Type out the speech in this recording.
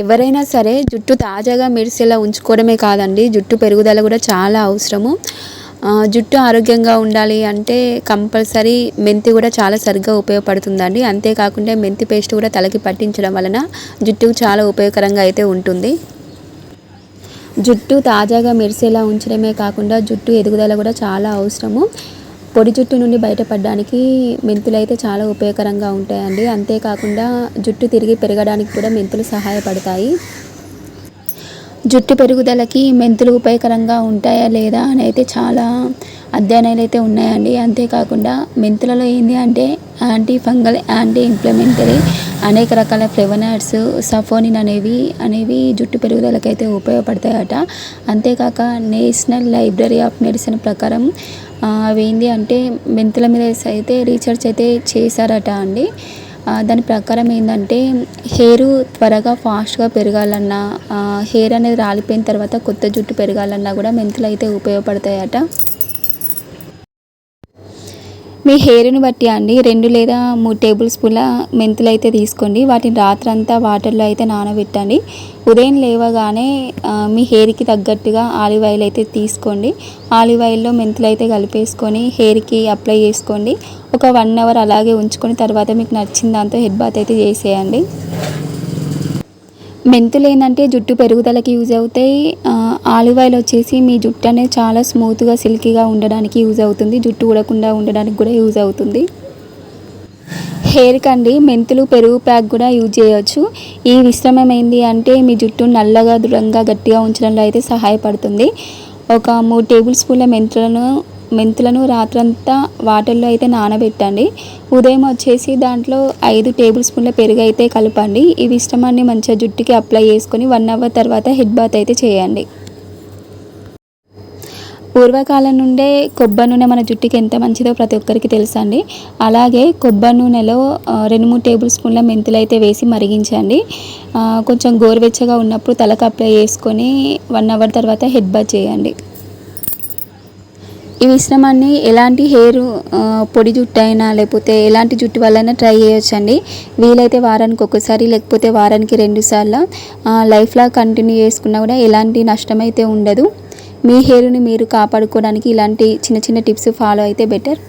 ఎవరైనా సరే జుట్టు తాజాగా మెరిసేలా ఉంచుకోవడమే కాదండి. జుట్టు పెరుగుదల కూడా చాలా అవసరము. జుట్టు ఆరోగ్యంగా ఉండాలి అంటే కంపల్సరీ మెంతి కూడా చాలా సరిగ్గా ఉపయోగపడుతుందండి. అంతేకాకుండా మెంతి పేస్ట్ కూడా తలకి పట్టించడం వలన జుట్టుకు చాలా ఉపయోగకరంగా అయితే ఉంటుంది. జుట్టు తాజాగా మెరిసేలా ఉంచడమే కాకుండా జుట్టు ఎదుగుదల కూడా చాలా అవసరము. పొడి జుట్టు నుండి బయటపడడానికి మెంతులు అయితే చాలా ఉపయోగకరంగా ఉంటాయండి. అంతేకాకుండా జుట్టు తిరిగి పెరగడానికి కూడా మెంతులు సహాయపడతాయి. జుట్టు పెరుగుదలకి మెంతులు ఉపయోగకరంగా ఉంటాయా లేదా అని అయితే చాలా అధ్యయనాలు అయితే ఉన్నాయండి. అంతేకాకుండా మెంతులలో ఏంటి అంటే యాంటీ ఫంగల్ యాంటీ ఇంప్లిమెంటరీ అనేక రకాల ఫ్లెవనాయిడ్స్ సఫోనిన్ అనేవి అనేవి జుట్టు పెరుగుదలకైతే అయితే ఉపయోగపడతాయట. అంతేకాక నేషనల్ లైబ్రరీ ఆఫ్ మెడిసిన్ ప్రకారం అవి ఏంటి అంటే మెంతుల మీద అయితే రీసెర్చ్ అయితే చేశారట అండి. దాని ప్రకారం ఏంటంటే హెయిర్ త్వరగా ఫాస్ట్గా పెరగాలన్నా హెయిర్ అనేది రాలిపోయిన తర్వాత కొత్త జుట్టు పెరగాలన్నా కూడా మెంతులు అయితే ఉపయోగపడతాయట. మీ హెయిర్ని బట్టి అండి. రెండు లేదా మూడు టేబుల్ స్పూన్ల మెంతులు అయితే తీసుకోండి. వాటిని రాత్రంతా వాటర్లో అయితే నానబెట్టండి. ఉదయం లేవగానే మీ హెయిర్కి తగ్గట్టుగా ఆలివ్ ఆయిల్ అయితే తీసుకోండి. ఆలివ్ ఆయిల్లో మెంతులు అయితే కలిపేసుకొని హెయిర్కి అప్లై చేసుకోండి. ఒక వన్ అవర్ అలాగే ఉంచుకొని తర్వాత మీకు నచ్చిన దాంతో హెడ్ బాత్ అయితే చేసేయండి. మెంతులు ఏంటంటే జుట్టు పెరుగుదలకి యూజ్ అవుతాయి. ఆలివ్ ఆయిల్ వచ్చేసి మీ జుట్టు అనేది చాలా స్మూత్గా సిల్కీగా ఉండడానికి యూజ్ అవుతుంది. జుట్టు ఊడకుండా ఉండడానికి కూడా యూజ్ అవుతుంది. హెయిర్ కండి మెంతులు పెరుగు ప్యాక్ కూడా యూజ్ చేయవచ్చు ఈ మిశ్రమం ఏంటి అంటే మీ జుట్టు నల్లగా దృఢంగా గట్టిగా ఉంచడంలో అయితే సహాయపడుతుంది. ఒక మూడు టేబుల్ స్పూన్ల మెంతులను మెంతులను రాత్రంతా వాటర్లో అయితే నానబెట్టండి. ఉదయం వచ్చేసి దాంట్లో ఐదు టేబుల్ స్పూన్ల పెరుగు అయితే కలపండి. ఇవి ఇష్టమాన్ని మంచిగా జుట్టుకి అప్లై చేసుకొని వన్ అవర్ తర్వాత హెడ్ బాత్ అయితే చేయండి. పూర్వకాలం నుండే కొబ్బరి నూనె మన జుట్టుకి ఎంత మంచిదో ప్రతి ఒక్కరికి తెలుసండి. అలాగే కొబ్బరి నూనెలో రెండు మూడు టేబుల్ స్పూన్ల మెంతులు అయితే వేసి మరిగించండి. కొంచెం గోరువెచ్చగా ఉన్నప్పుడు తలకు అప్లై చేసుకొని వన్ అవర్ తర్వాత హెడ్ బాత్ చేయండి. ఈ మిశ్రమాన్ని ఎలాంటి హెయిర్ పొడి జుట్టు అయినా లేకపోతే ఎలాంటి జుట్టు వల్లైనా ట్రై చేయొచ్చండి. వీలైతే వారానికి ఒకసారి లేకపోతే వారానికి రెండు సార్లు లైఫ్లా కంటిన్యూ చేసుకున్నా కూడా ఎలాంటి నష్టం అయితే ఉండదు. మీ హెయిర్ని మీరు కాపాడుకోవడానికి ఇలాంటి చిన్న చిన్న టిప్స్ ఫాలో అయితే బెటర్.